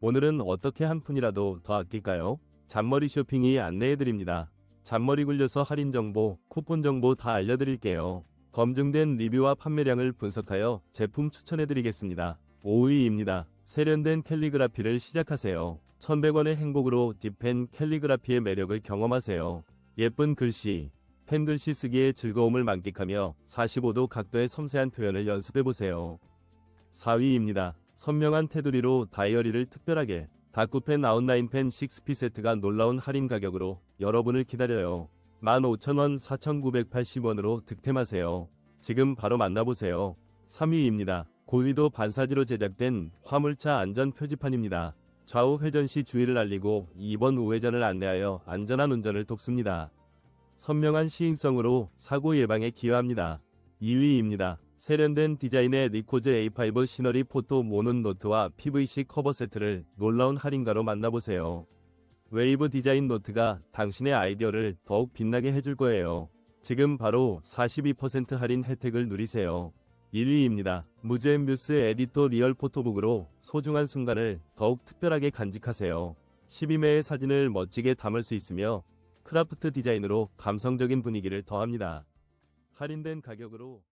오늘은 어떻게 한 푼이라도 더 아낄까요? 잔머리 쇼핑이 안내해드립니다. 잔머리 굴려서 할인 정보, 쿠폰 정보 다 알려드릴게요. 검증된 리뷰와 판매량을 분석하여 제품 추천해드리겠습니다. 5위입니다. 세련된 캘리그라피를 시작하세요. 1100원의 행복으로 딥펜 캘리그라피의 매력을 경험하세요. 예쁜 글씨, 펜글씨 쓰기의 즐거움을 만끽하며 45도 각도의 섬세한 표현을 연습해보세요. 4위입니다. 선명한 테두리로 다이어리를 특별하게 다쿠펜 아웃라인펜 6피 세트가 놀라운 할인 가격으로 여러분을 기다려요. 15,000원 4,980원으로 득템하세요. 지금 바로 만나보세요. 3위입니다. 고위도 반사지로 제작된 화물차 안전 표지판입니다. 좌우 회전 시 주의를 알리고 2번 우회전을 안내하여 안전한 운전을 돕습니다. 선명한 시인성으로 사고 예방에 기여합니다. 2위입니다. 세련된 디자인의 리코즈 A5 시너리 포토 모논 노트와 PVC 커버 세트를 놀라운 할인가로 만나보세요. 웨이브 디자인 노트가 당신의 아이디어를 더욱 빛나게 해줄 거예요. 지금 바로 42% 할인 혜택을 누리세요. 1위입니다. 무제한 뮤스 에디터 리얼 포토북으로 소중한 순간을 더욱 특별하게 간직하세요. 12매의 사진을 멋지게 담을 수 있으며 크라프트 디자인으로 감성적인 분위기를 더합니다. 할인된 가격으로